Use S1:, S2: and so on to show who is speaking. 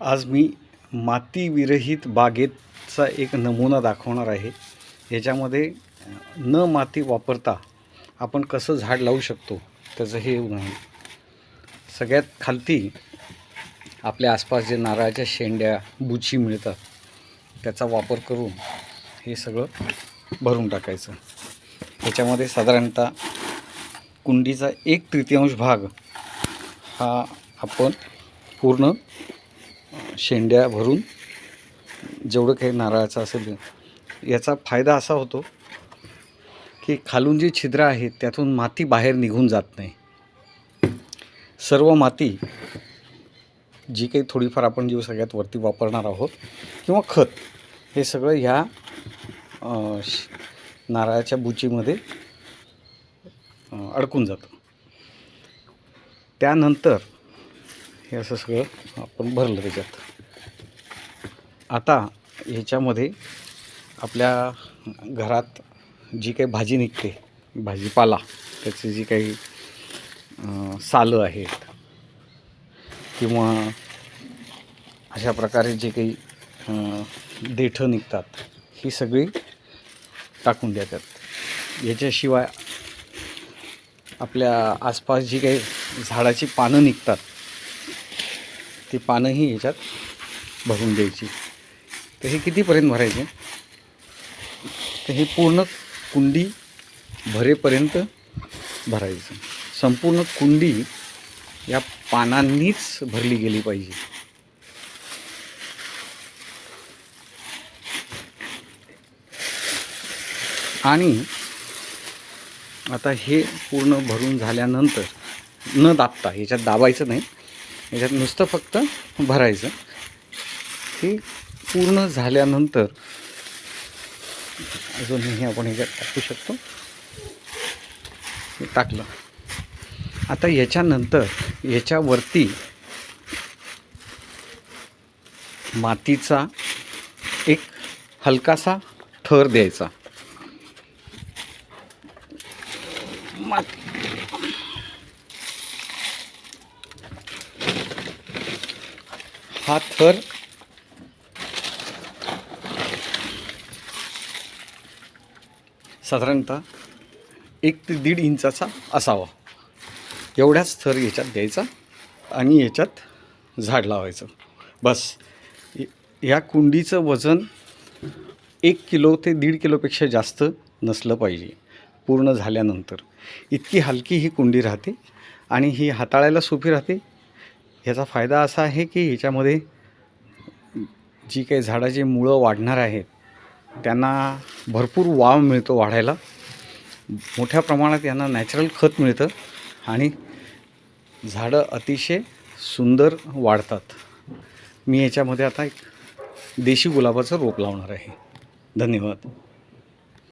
S1: आज मी मातीविरहित बागेचा एक नमुना दाखवणार आहे. याच्यामध्ये न माती वापरता आपण कसं झाड लावू शकतो त्याचं हे उदाहरण. सगळ्यात खालती आपल्या आसपास जे नारळाच्या शेंड्या बुची मिळतात त्याचा वापर करून हे सगळं भरून टाकायचं. ह्याच्यामध्ये साधारणतः कुंडीचा एक तृतीयांश भाग हा आपण पूर्ण शेंड्या भरून जेवढं काही नारळाचं असेल याचा फायदा असा होतो की खालून जी छिद्र आहेत त्यातून माती बाहेर निघून जात नाही. सर्व माती जी काही थोडीफार आपण जीव सगळ्यात वरती वापरणार आहोत किंवा खत हे सगळं ह्या श- नारळाच्या बुचीमध्ये अडकून जातं. त्यानंतर हे असं सगळं आपण भरलं त्याच्यात. आता ह्याच्यामध्ये आपल्या घरात जी काही भाजी निघते भाजीपाला त्याची जी काही सालं आहेत किंवा अशा प्रकारे जे काही देठं निघतात ही सगळी टाकून द्यातात याच्याशिवाय आपल्या आसपास जी काही झाडाची पानं निघतात ती पानंही याच्यात भरून द्यायची. तर हे कितीपर्यंत भरायचे? तर हे पूर्ण कुंडी भरेपर्यंत भरायचं. संपूर्ण कुंडी या पानांनीच भरली गेली पाहिजे. आणि आता हे पूर्ण भरून झाल्यानंतर न दाबता याच्यात दाबायचं नाही याच्यात नुसतं फक्त भरायचं. हे पूर्ण झाल्यानंतर अजूनही आपण ह्याच्यात टाकू शकतो. टाकलं. आता याच्यानंतर याच्यावरती मातीचा एक हलकासा थर द्यायचा. माती. हा थर साधारणतः एक ते दीड इंचाचा असावा. एवढाच थर याच्यात द्यायचा आणि याच्यात झाड लावायचं. बस. या कुंडीचं वजन एक किलो ते दीड किलोपेक्षा जास्त नसलं पाहिजे. पूर्ण झाल्यानंतर. इतकी हलकी ही कुंडी राहते आणि ही हाताळायला सोपी राहते. ह्याचा फायदा असा आहे की ह्याच्यामध्ये जी काही झाडाची मुळं वाढणार आहेत त्यांना भरपूर वाव मिळतो वाढायला. मोठ्या प्रमाणात यांना नॅचरल खत मिळतं आणि झाडं अतिशय सुंदर वाढतात. मी याच्यामध्ये आता एक देशी गुलाबाचं रोप लावणार आहे. धन्यवाद.